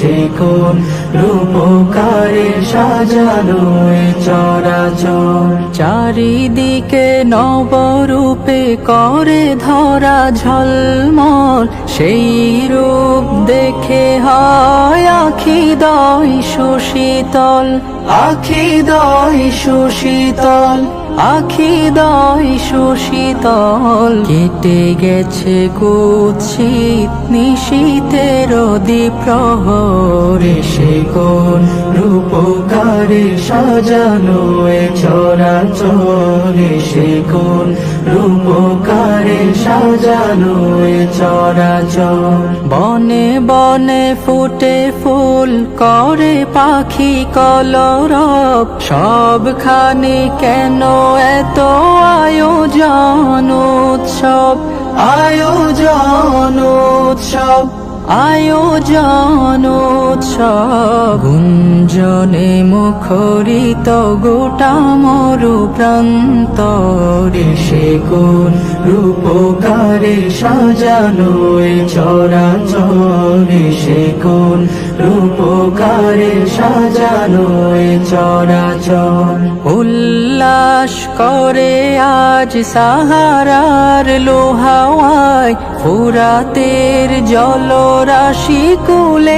সে কোন রূপকারে সাজানো চরাচর? চরা চর চারিদিকে নবরূপে করে ধরা ঝলমল। সেই রূপ দেখে হয় আখি দয় সুশীতল। আখি দয় সুশীতল। আখি দয় সুশীতল। কেটে গেছে কুৎসিত নিশীতের প্রহরে সে কোন রূপকারে সাজানো এ চরা চরে সে কোন রূপকারে সাজানো এ বনে বনে ফুটে ফুল করে পাখি কলরব। সবখানে কেন এত আয়োজন উৎসব? আয়োজন উৎসব আয়োজন উৎসব। গুঞ্জনে মুখরিত গোটা মরু প্রান্তরে। সে কোন রূপকারে সাজানো এ চরা চরে সে কোন রূপকারে সাজানো এ চরা চর উল্লাস করে আজ সাহারার লোহাওয়ায় ফুরাতের জলরাশি কুলে